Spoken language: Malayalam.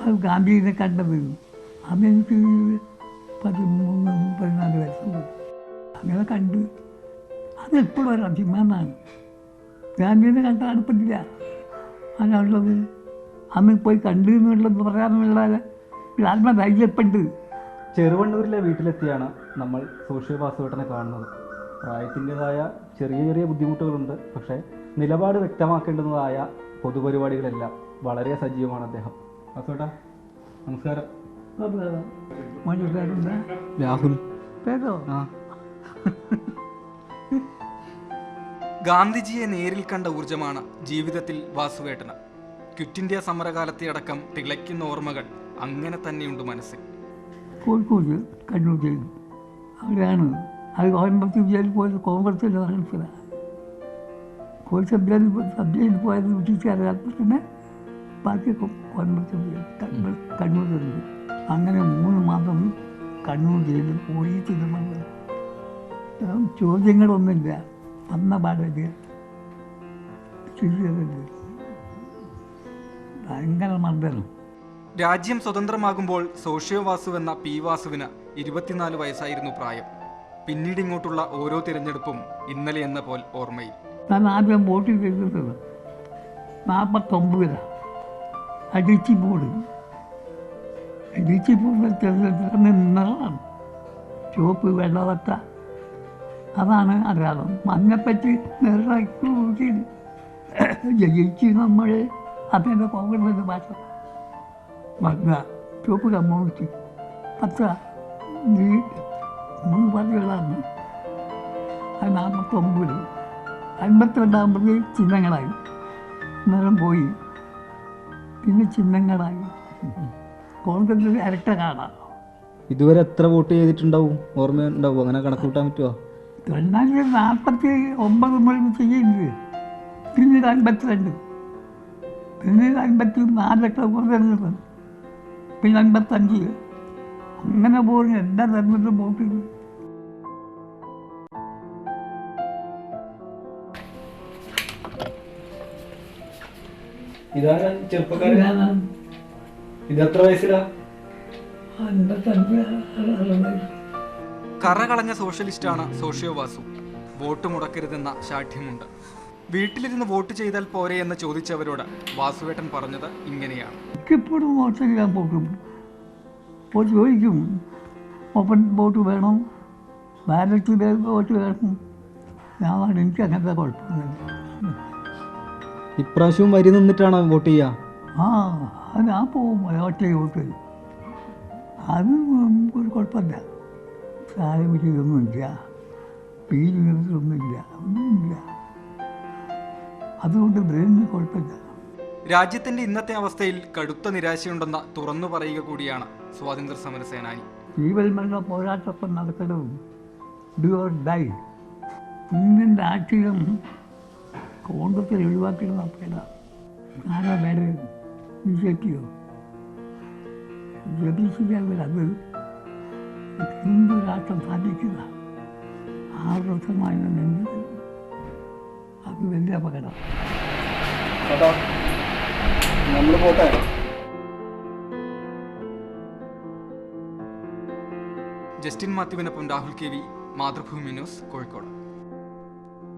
അത് ഗാന്ധിജിനെ കണ്ടത് എനിക്ക് പതിമൂന്ന് പതിനാല് വയസ്സുണ്ട് അങ്ങനെ കണ്ട്. അതെപ്പോഴും ഒരു അഭിമാനമാണ്. ഗാന്ധിജിനെ കണ്ട അടുപ്പത്തില്ല. അങ്ങനെയുള്ളത് അന്ന് പോയി കണ്ടു എന്നുള്ളത് പറയാനുള്ള ആത്മധൈര്യപ്പെട്ട്. ചെറുവണ്ണൂരിലെ വീട്ടിലെത്തിയാണ് നമ്മൾ സോഷ്യൽ വാസുവേട്ടനെ കാണുന്നത്. പ്രായത്തിന്റെതായ ചെറിയ ചെറിയ ബുദ്ധിമുട്ടുകളുണ്ട്. പക്ഷേ നിലപാട് വ്യക്തമാക്കേണ്ടതായ പൊതുപരിപാടികളെല്ലാം വളരെ സജീവമാണ് അദ്ദേഹം. വാസുവേട്ടാ നമസ്കാരം. മനസ്സിലാറുണ്ട് രാഹുൽ. പേരോ? ആ. ഗാന്ധിജിയെ നേരിൽ കണ്ട ഊർജമാണ് ജീവിതത്തിൽ വാസുവേട്ടന്. ക്വിറ്റ് ഇന്ത്യ സമരകാലത്തെ അടക്കം തിളയ്ക്കുന്ന ഓർമ്മകൾ അങ്ങനെ തന്നെയുണ്ട് മനസ്സിൽ. കോഴിക്കോട് കണ്ണൂർ ജയിൽ അവിടെയാണ് അത് കോയമ്പത്തൂർ ജയിലിൽ പോയത് കോൺഗ്രസിന്റെ പോയി- സബ് ജയിലിൽ പോയത് ബ്രിട്ടീഷുകാരുടെ പിന്നെ ബാക്കി കോ- കോയമ്പത്തൂർ കണ്ണൂർ കണ്ണൂരുണ്ട് അങ്ങനെ മൂന്ന് മാസം കണ്ണൂർ ജയിലിൽ പോയി തിരുമണ ചോദ്യങ്ങളൊന്നുമില്ല. വന്ന ശരിയതല്ലേ ഭയങ്കര മർദ്ദനം. രാജ്യം സ്വതന്ത്രമാകുമ്പോൾ സോഷ്യോ വാസു എന്ന പി വാസുവിന് ഇരുപത്തിനാല് വയസ്സായിരുന്നു പ്രായം. പിന്നീട് ഇങ്ങോട്ടുള്ള ഓരോ തിരഞ്ഞെടുപ്പും ഇന്നലെ എന്ന പോൽ ഓർമ്മയിൽ. ഞാൻ ആദ്യം വോട്ട് ചെയ്തിട്ടുള്ളത് നാൽപ്പത്തൊമ്പതിലാണ് അടിച്ചു ബോർഡ് അടിച്ചു ബോർഡ് തെരഞ്ഞെടുപ്പിൽ നിന്നതാണ്. ചുവപ്പ് വെള്ളവത്ത അതാണ് അടയാളം മഞ്ഞപ്പറ്റി നിറക്കി ജയിച്ച് നമ്മൾ അതിന്റെ പോകുന്നത് ഭാഷ മഞ്ഞ ചുവപ്പ് കമ്മ്യൂണിസ്റ്റ് പത്ര നീ മൂന്ന് പാർട്ടികളാണ് അത് നാൽപ്പത്തൊമ്പത്. അൻപത്തിരണ്ടാകുമ്പോൾ ചിഹ്നങ്ങളായി. നിറം പോയി. പിന്നെ ചിഹ്നങ്ങളായി. കോൺഗ്രസ് ഇരട്ട കാണാം. ഇതുവരെ എത്ര വോട്ട് ചെയ്തിട്ടുണ്ടാവും? ഓർമ്മ ഉണ്ടാവും അങ്ങനെ കണക്ക് കൂട്ടാൻ പറ്റുമോ തൊള്ളായിരത്തി നാൽപ്പത്തി ഒമ്പത് മുതൽ ചെയ്യുന്നത് പിന്നീട് അൻപത്തിരണ്ട്. പിന്നീട് അൻപത്തി നാലൊക്കെ കുറഞ്ഞത് പിന്നെ അൻപത്തഞ്ച് അങ്ങനെ പോലും എല്ലാ തെരഞ്ഞെടുപ്പ് വോട്ട് ചെയ്തു. ഇതാണ് ചെറുപ്പക്കാരൻ? ഇത് എത്ര വയസ്സിലാ? കറ കളഞ്ഞ സോഷ്യലിസ്റ്റാണ് സോഷ്യോ വാസു. വോട്ട് മുടക്കരുതെന്ന ശാഠ്യമുണ്ട്. വീട്ടിലിരുന്ന് വോട്ട് ചെയ്താൽ പോരെ എന്ന് ചോദിച്ചവരോട് വാസുവേട്ടൻ പറഞ്ഞത് ഇങ്ങനെയാണ്. എനിക്കെപ്പോഴും വോട്ട് ചെയ്യാൻ പോകും. ഇപ്പോൾ ചോദിക്കും ഓപ്പൺ വോട്ട് വേണം? ബാലറ്റ് വോട്ട് വേണം? ഞാൻ എനിക്ക് അങ്ങനത്തെ കുഴപ്പമൊന്നുമില്ല. ഇപ്രാവശ്യവും വരി നിന്നിട്ടാണ് വോട്ട് ചെയ്യുക ആ അത് ഞാൻ പോകും ഒറ്റ വോട്ട് അത് ഒരു കുഴപ്പമില്ല. ചായ കുടിയൊന്നുമില്ല പീരി നിർത്തലൊന്നുമില്ല ഒന്നുമില്ല അതുകൊണ്ട് ബ്രെയിനിന് കുഴപ്പമില്ല. രാജ്യത്തിന്റെ ഇന്നത്തെ അവസ്ഥയിൽ കടുത്ത നിരാശയുണ്ടെന്ന തുറന്നു പറയുക കൂടിയാണ് സ്വാതന്ത്ര്യ സമര സേനാനി. ജീവൽമരണ പോരാട്ടം നടക്കണം ഡു ഓർ ഡൈ ഇന്ത്യൻ രാഷ്ട്രീയം കോൺഗ്രസിൽ ഒഴിവാക്കണം നടക്കില്ല ആരാ വേറെ ബി ജെ പിയോ? ബി ജെ പി ശരിയാവില്ല അത് ഹിന്ദു രാഷ്ട്രം സാധിക്കുക ആറ് വർഷമായി നിന്ന് അത് വലിയ അപകടം. നമ്മൾ പോട്ടെ. Justin മാത്യുവിനൊപ്പം Rahul K V Mathrubhumi news Kozhikode.